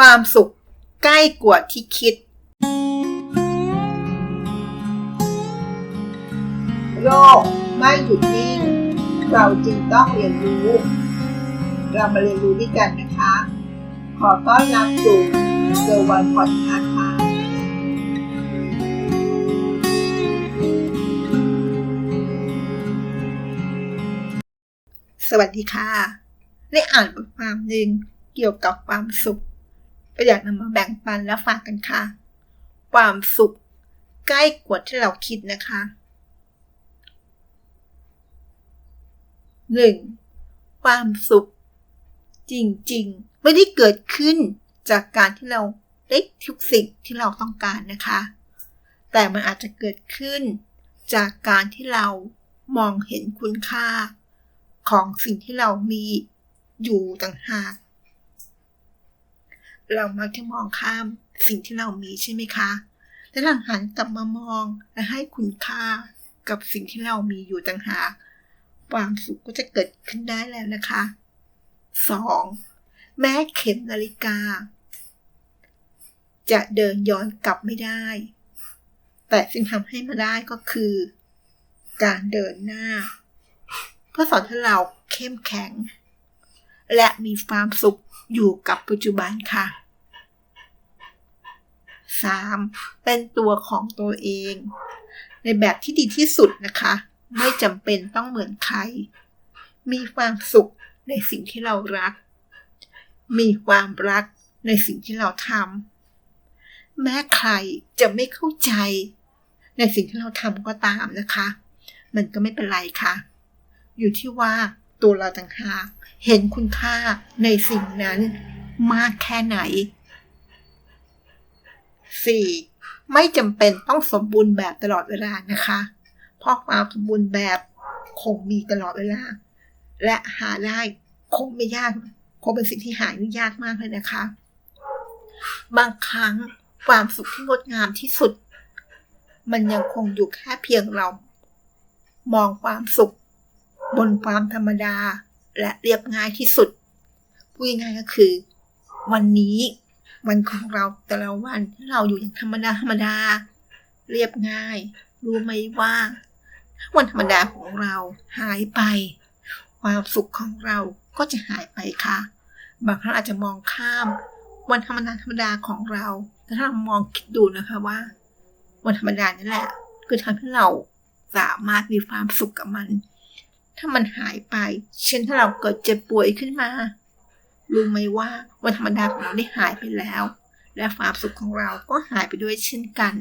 ความสุขใกล้กว่าที่คิด โลกไม่หยุดนิ่ง เราจึงต้องเรียนรู้ เรามาเรียนรู้ด้วยกันนะคะ ขอต้อนรับสู่เซอร์วันพอดคาส์ค่ะสวัสดีค่ะ ได้อ่านบทความหนึ่งเกี่ยวกับความสุข ก็อยากนำมาแบ่งปันและฝากกันค่ะ ความสุขใกล้กว่าที่เราคิดนะคะ 1. ความสุข จริงๆ ไม่ได้เกิดขึ้นจากการที่เราได้ทุกสิ่งที่เราต้องการนะคะ แต่มันอาจจะเกิดขึ้นจากการที่เรามองเห็นคุณค่า ของสิ่งที่เรามีอยู่ต่างหาก เรามักจะมองข้ามสิ่งที่เรามีใช่ไหมคะแต่หลังหันกลับมามองและให้คุณค่ากับสิ่งที่เรามีอยู่ต่างหากความสุขก็จะเกิดขึ้นได้แล้วนะคะ 2. แม้เข็มนาฬิกา จะเดินย้อนกลับไม่ได้ แต่สิ่งทำให้มาได้ก็คือ การเดินหน้าเพื่อสอนให้เราเข้มแข็ง และมีความสุขอยู่กับปัจจุบันค่ะ 3. เป็นตัวของตัวเอง ในแบบที่ดีที่สุดนะคะ ไม่จำเป็นต้องเหมือนใคร มีความสุขในสิ่งที่เรารัก มีความรักในสิ่งที่เราทำแม้ใครจะไม่เข้าใจ ในสิ่งที่เราทำก็ตามนะคะ มันก็ไม่เป็นไรค่ะ อยู่ที่ว่าตัวเราต่างหากเห็นคุณค่าในสิ่งนั้นมากแค่ไหน 4. ไม่จำเป็นต้องสมบูรณ์แบบตลอดเวลานะคะ เพราะความสมบูรณ์แบบคงมีตลอดเวลา และหาได้คงไม่ยากคงเป็นสิ่งที่หายยากมากเลยนะคะ บางครั้งความสุขที่งดงามที่สุด มันยังคงอยู่แค่เพียงเรา มองความสุข บนความธรรมดา และเรียบง่ายที่สุดพูดง่ายก็คือ วันนี้ วันของเราแต่ละวันที่เราอยู่อย่างธรรมดาธรรมดา เรียบง่าย รู้ไหมว่าวันธรรมดาของเราหายไป ความสุขของเราก็จะหายไปค่ะ บางครั้งอาจจะมองข้าม วันธรรมดาธรรมดาของเราแต่ถ้าเรามองคิดดูนะคะว่า วันธรรมดานี่แหละ คือทำให้เราสามารถมีความสุขกับมัน ถ้ามันหายไป เช่นถ้าเราเกิดเจ็บป่วยขึ้นมา รู้ไหมว่าวันธรรมดาของเราได้หายไปแล้ว และความสุขของเราก็หายไปด้วยเช่นกัน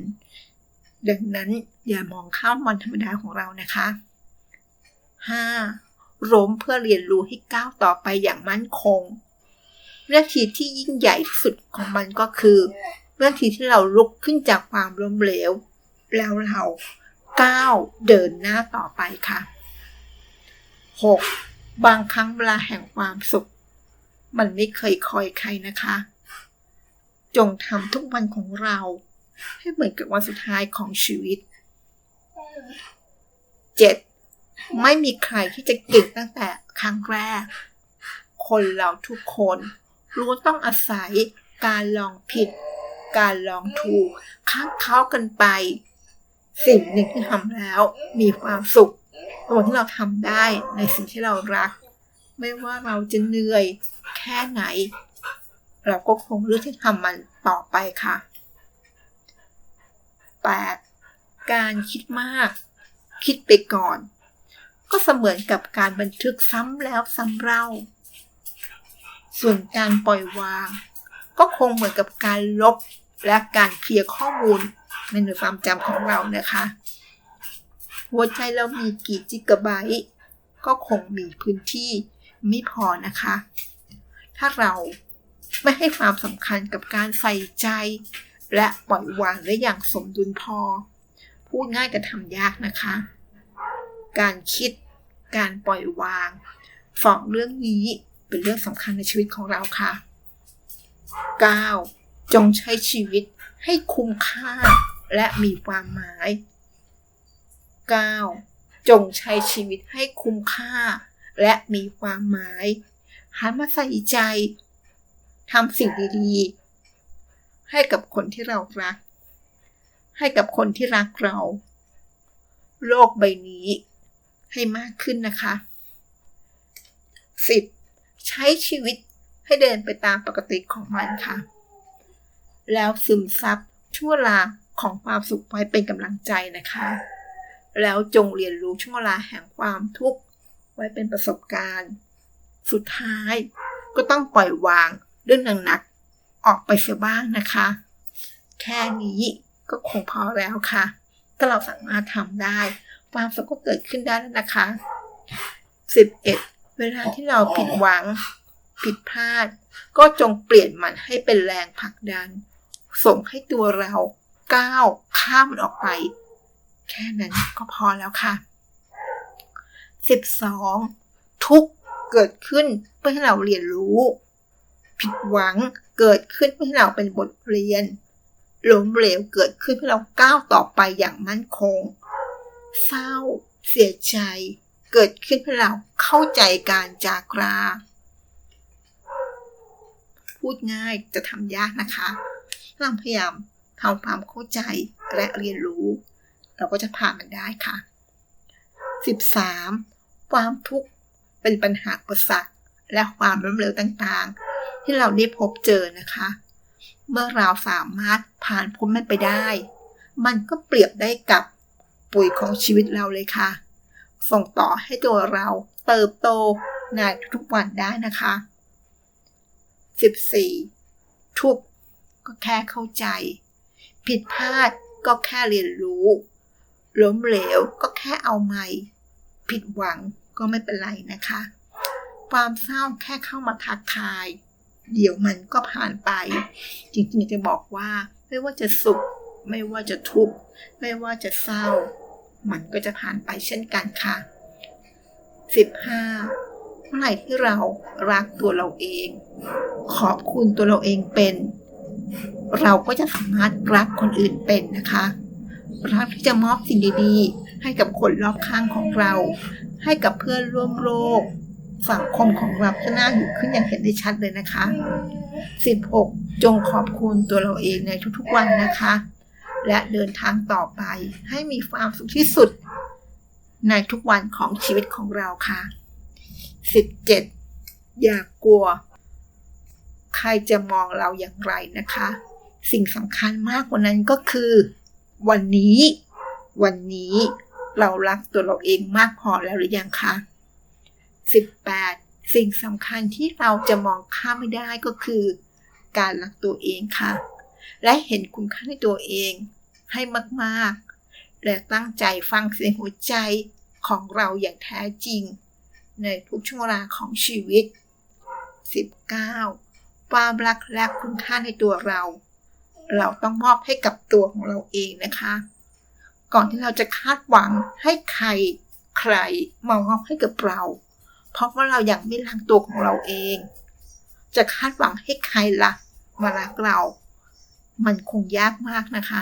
ดังนั้นอย่ามองข้ามวันธรรมดาของเรานะคะ 5. ล้มเพื่อเรียนรู้ให้ก้าวต่อไปอย่างมั่นคงเรื่องทีที่ยิ่งใหญ่ที่สุดของมันก็คือเรื่องทีที่เราลุกขึ้นจากความล้มเหลว แล้วเราก้าวเดินหน้าต่อไปค่ะ 6. บางครั้งเวลาแห่งความสุข มันไม่เคยคอยใครนะคะ จงทำทุกวันของเรา ให้เหมือนกับวันสุดท้ายของชีวิต 7. ไม่มีใครที่จะเก่งตั้งแต่ครั้งแรก คนเราทุกคนรู้ต้องอาศัยการลองผิด การลองถูกค้างเข้ากันไป สิ่งหนึ่งที่ทำแล้วมีความสุขตัวที่เราทำได้ในสิ่งที่เรารัก ไม่ว่าเราจะเหนื่อยแค่ไหน เราก็คงเลือกที่ทำมันต่อไปค่ะ 8. การคิดมาก คิดไปก่อน ก็เสมือนกับการบันทึกซ้ำแล้วซ้ำเล่า ส่วนการปล่อยวาง ก็คงเหมือนกับการลบและการเคลียร์ข้อมูลในหน่วยความจำของเรานะคะ หัวใจเรามีกี่จิกะไบต์ก็คงมีพื้นที่ ไม่พอนะคะ ถ้าเราไม่ให้ความสำคัญกับการใส่ใจ และปล่อยวางได้อย่างสมดุลพอ พูดง่ายแต่ทำยากนะคะ การคิดการปล่อยวางสองเรื่องนี้เป็นเรื่องสำคัญในชีวิตของเราค่ะ 9. จงใช้ชีวิตให้คุ้มค่าและมีความหมาย 9. จงใช้ชีวิตให้คุ้มค่า และมีความหมายหันมาใส่ใจทำสิ่งดีๆ ให้กับคนที่เรารัก ให้กับคนที่รักเรา โลกใบนี้ให้มากขึ้นนะคะ 10. ใช้ชีวิตให้เดินไปตามปกติของมันค่ะ แล้วซึมซับช่วงเวลาของความสุขไว้เป็นกำลังใจนะคะ แล้วจงเรียนรู้ช่วงเวลาแห่งความทุกข์ ไว้เป็นประสบการณ์ สุดท้ายก็ต้องปล่อยวางเรื่องหนักๆออกไปเสียบ้างนะคะ แค่นี้ก็คงพอแล้วค่ะ ถ้าเราสามารถทำได้ ความสุขก็เกิดขึ้นได้แล้วนะคะ 11. เวลาที่เราผิดหวัง ผิดพลาด ก็จงเปลี่ยนมันให้เป็นแรงผลักดัน ส่งให้ตัวเราก้าวข้ามมันออกไป แค่นั้นก็พอแล้วค่ะ 12. ทุกเกิดขึ้นเพื่อให้เราเรียนรู้ ผิดหวังเกิดขึ้นเพื่อให้เราเป็นบทเรียนล้มเหลวเกิดขึ้นเพื่อเราก้าวต่อไปอย่างมั่นคง เศร้า เสียใจ เกิดขึ้นเพื่อเราเข้าใจการจากลาพูดง่ายจะทำยากนะคะเราพยายามทำความเข้าใจและเรียนรู้ เราก็จะผ่านมันได้ค่ะ 13. ความทุกข์เป็นปัญหาอุปสรรคและความล้มเหลวต่างๆ ที่เราได้พบเจอนะคะ เมื่อเราสามารถผ่านพ้นมันไปได้ มันก็เปรียบได้กับปุ๋ยของชีวิตเราเลยค่ะ ส่งต่อให้ตัวเราเติบโตในทุกวันได้นะคะ 14. ทุกข์ก็แค่เข้าใจ ผิดพลาดก็แค่เรียนรู้ ล้มเหลวก็แค่เอาใหม่ ผิดหวัง ก็ไม่เป็นไรนะคะ ความเศร้าแค่เข้ามาทักทาย เดี๋ยวมันก็ผ่านไป จริงๆจะบอกว่า ไม่ว่าจะสุข ไม่ว่าจะทุกข์ไม่ว่าจะเศร้า มันก็จะผ่านไปเช่นกันค่ะ 15 เมื่อไหร่ที่เรารักตัวเราเอง ขอบคุณตัวเราเองเป็น เราก็จะสามารถรักคนอื่นเป็นนะคะรักที่จะมอบสิ่งดีๆ ให้กับคนรอบข้างของเรา ให้กับเพื่อนร่วมโลกสังคมของเราจะน่าอยู่ขึ้นอย่างเห็นได้ชัดเลยนะคะ 16. จงขอบคุณตัวเราเองในทุกๆวันนะคะ และเดินทางต่อไปให้มีความสุขที่สุด ในทุกวันของชีวิตของเราค่ะ 17. อย่ากกลัว ใครจะมองเราอย่างไรนะคะ สิ่งสำคัญมากกว่านั้นก็คือ วันนี้ วันนี้ เรารักตัวเราเองมากพอแล้วหรือยังคะ 18. สิ่งสำคัญที่เราจะมองข้ามไม่ได้ก็คือ การรักตัวเองค่ะ และเห็นคุณค่าในตัวเองให้มากๆ และตั้งใจฟังเสียงหัวใจของเราอย่างแท้จริง ในทุกช่วงเวลาของชีวิต 19. ความรักและคุณค่าในตัวเรา เราต้องมอบให้กับตัวของเราเองนะคะ ก่อนที่เราจะคาดหวังให้ใครใครมอบให้กับเรา เพราะว่าเรายังไม่รักตัวของเราเอง จะคาดหวังให้ใครละ่ะมารักเรา มันคงยากมากนะคะ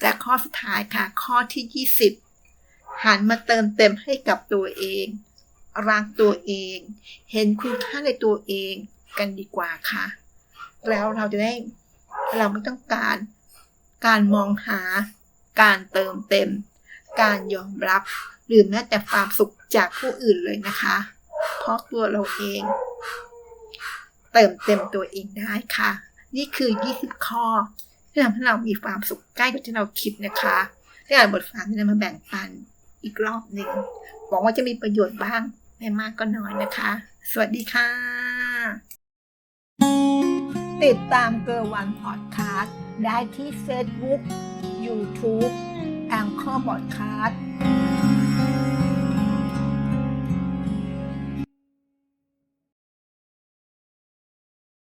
และข้อสุดท้ายค่ะ ข้อที่ 20 หันมาเติมเต็มให้กับตัวเอง รักตัวเอง เห็นคุณค่าในตัวเองกันดีกว่าค่ะ แล้วเราจะได้เราไม่ต้องการ การมองหา การเติมเต็ม การยอมรับ หรือแม้แต่ความสุขจากผู้อื่นเลยนะคะ เพราะตัวเราเอง เติมเต็มตัวเองได้ค่ะ นี่คือ 20 ข้อที่ทำให้เรามีความสุขใกล้กว่าที่เราคิดนะคะได้อ่านบทความที่นำมาแบ่งปันอีกรอบหนึ่งหวังว่าจะมีประโยชน์บ้างไม่มากก็น้อยนะคะ สวัสดีค่ะ ติดตามเกอร์วันพอดคาสต์ได้ที่เฟซบุ๊กยูทูบแองเกอร์พอดคาสต์